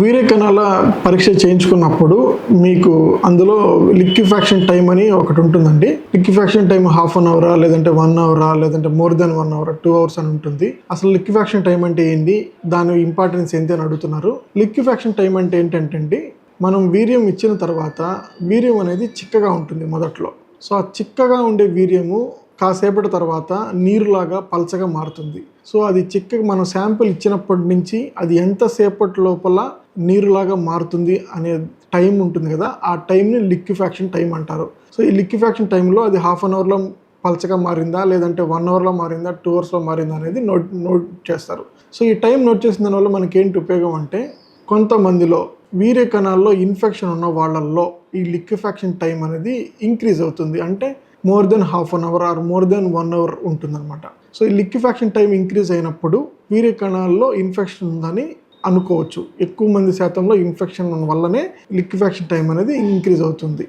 వీరే కణాల పరీక్ష చేయించుకున్నప్పుడు మీకు అందులో లిక్విఫాక్షన్ టైం అని ఒకటి ఉంటుందండి. లిక్విఫాక్షన్ టైం హాఫ్ అన్ అవరా లేదంటే వన్ అవరా లేదంటే more than one hour two hours అని ఉంటుంది. అసలు లిక్విఫాక్షన్ టైం అంటే ఏంటి దాని ఇంపార్టెన్స్ ఏంటి అని అడుగుతున్నారు. లిక్విఫాక్షన్ టైం అంటే ఏంటంటే మనం వీర్యం ఇచ్చిన తర్వాత వీర్యం అనేది చిక్కగా ఉంటుంది మొదట్లో. సో ఆ చిక్కగా ఉండే వీర్యము కాసేపటి తర్వాత నీరులాగా పలచగా మారుతుంది. సో అది చిక్కగా మనం శాంపిల్ ఇచ్చినప్పటి నుంచి అది ఎంతసేపటి లోపల నీరులాగా మారుతుంది అనే టైం ఉంటుంది కదా ఆ టైంని లిక్విఫాక్షన్ టైం అంటారు. సో ఈ లిక్విఫాక్షన్ టైంలో అది హాఫ్ అన్ అవర్లో పలచగా మారిందా లేదంటే వన్ అవర్లో మారిందా టూ అవర్స్లో మారిందా అనేది నోట్ నోట్ చేస్తారు. సో ఈ టైం నోట్ చేసిన దానివల్ల మనకి ఏంటి ఉపయోగం అంటే కొంతమందిలో వీర్య కణాల్లో ఇన్ఫెక్షన్ ఉన్న వాళ్ళల్లో ఈ లిక్విఫాక్షన్ టైం అనేది ఇంక్రీజ్ అవుతుంది. అంటే more than half an hour or more than one hour ఉంటుందన్నమాట. సో ఈ లిక్విఫాక్షన్ టైం ఇంక్రీజ్ అయినప్పుడు వీర్య కణాల్లో ఇన్ఫెక్షన్ ఉందని అనుకోవచ్చు. ఎక్కువ మంది శాతంలో ఇన్ఫెక్షన్ వల్లనే లిక్విఫాక్షన్ టైం అనేది ఇంక్రీజ్ అవుతుంది.